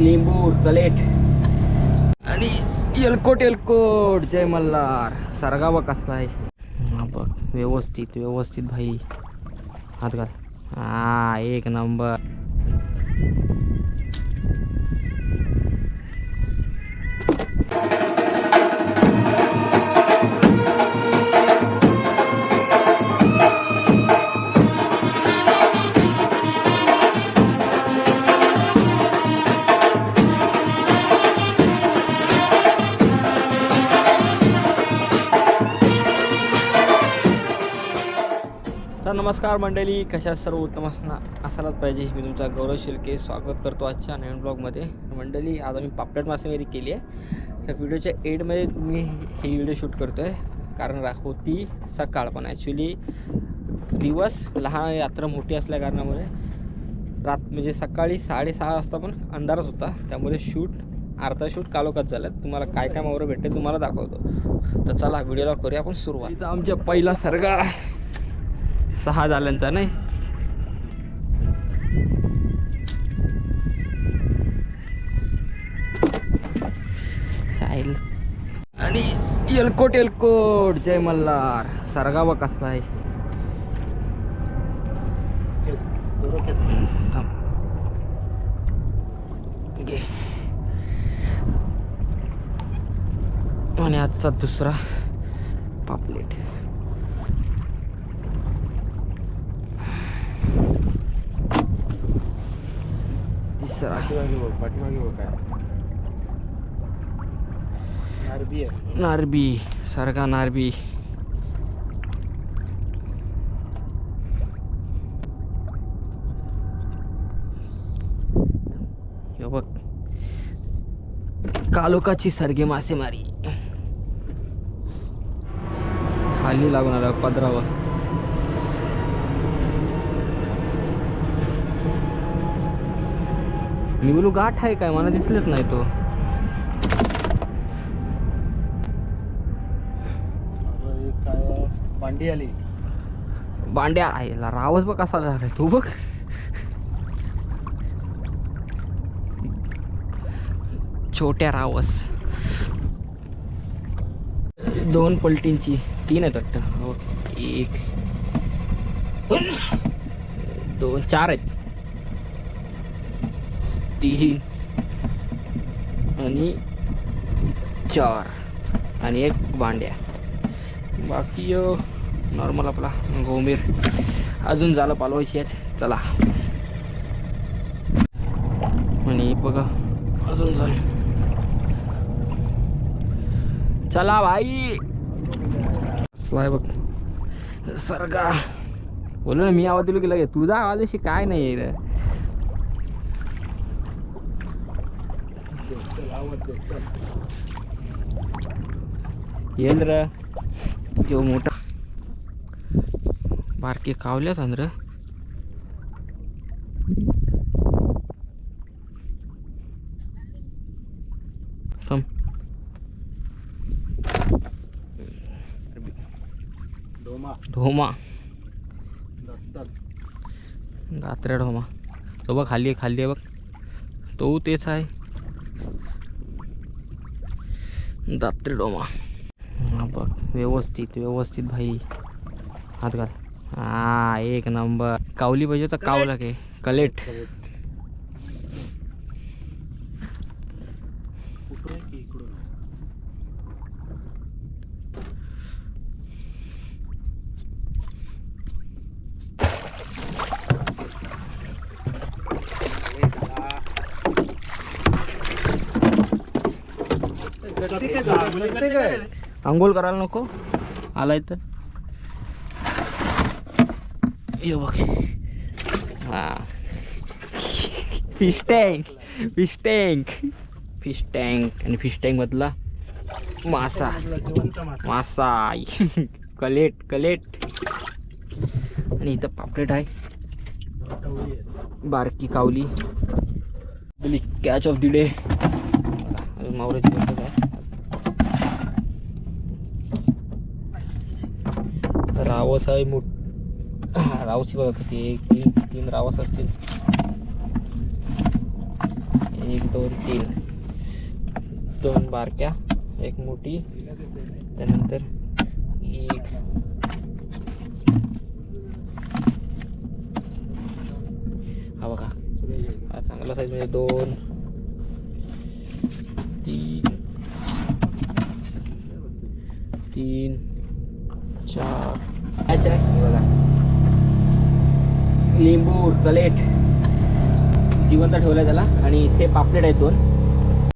लिंबू तलेट. आणि एलकोट एलकोट जय मल्हार. सरगावा कसला आहे. बघ व्यवस्थित व्यवस्थित भाई. हात घाल. हा एक नंबर. तर नमस्कार मंडळी कशा सर्व उत्तम असणार असायलाच पाहिजे मी तुमचा गौरव शिर्के स्वागत करतो आजच्या नवीन ब्लॉगमध्ये मंडळी आज आम्ही पापलेट मासेमारी केली आहे. तर व्हिडिओच्या एडमध्ये मी हे व्हिडिओ शूट करतो आहे कारण रा होती सकाळ पण ॲक्च्युली दिवस लहान यात्रा मोठी असल्या कारणामुळे रात म्हणजे सकाळी साडेसहा वाजता पण अंधारच होता. त्यामुळे शूट अर्धा शूट कालोखात झालं. तुम्हाला काय काय मावरं भेटते तुम्हाला दाखवतो. तर चला व्हिडिओला करूया आपण सुरुवात. आमच्या पहिला सरगा सहा झाल्यांचा नाही. आणि एलकोट एलकोट जय मल्हार. सरगावा कसला आहे? थांब. घे. आणि आजचा दुसरा पापलेट. तिसरा पाठीमागे बघ पाठीमागे बघ काय नारबी आहे नारबी सरगा नारबी। हे बघ कालोकाची सरगे मासेमारी खाली लागून आला पदरावर। मी बोलू गाठ आहे काय? मला दिसलेच नाही तो. पांडी आली. बांड्या आहे रावच बघ कसा झालाय तू बघ. छोट्या रावस. दोन पलटींची तीन आहेत वाटतं. हो एक. दोन चार आहेत. तीन आणि चार आणि एक भांड्या. बाकी नॉर्मल आपला गोमीर अजून झालं पालवायची आहेत. चला. आणि बघा अजून झालं. चला भाई. असलाय बघ. सरगा. बोल ना मी आवाज दिलो की लगे तुझा आवाज अशी काय नाही रे चल आवाज दे चल येंद्र. यो मोठा. बारके कावल्याच अंद्र थांब. ढोमा गात्र्या ढोमा तो बघ खाली आहे खाली आहे बघ. तो तेच आहे. दात्री डोमा. बघ व्यवस्थित व्यवस्थित भाई. हात घाल. हा एक नंबर. कावली पाहिजे तर कावला के. कलेट कुठून आहे की इकडून आंघोळ करायला नको. आलाय तर ये बघ. हा. Fish tank fish tank fish tank आणि फिश टँक मधला मासा. मासा. कलेट कलेट. आणि इथं पापलेट आहे. बारकी कावली. कॅच ऑफ द डे मावऱ्याची बद्दल आहे रावस आहे मोठ रावची बघा किती एक तीन तीन रावस असतील. एक दोन तीन. दोन बारक्या एक मोठी त्यानंतर एक हा बघा. हा चांगला साईज म्हणजे दोन तीन तीन चार लिंबू कलेट जिवंत ठेवलं त्याला. आणि इथे पापलेट आहेत दोन.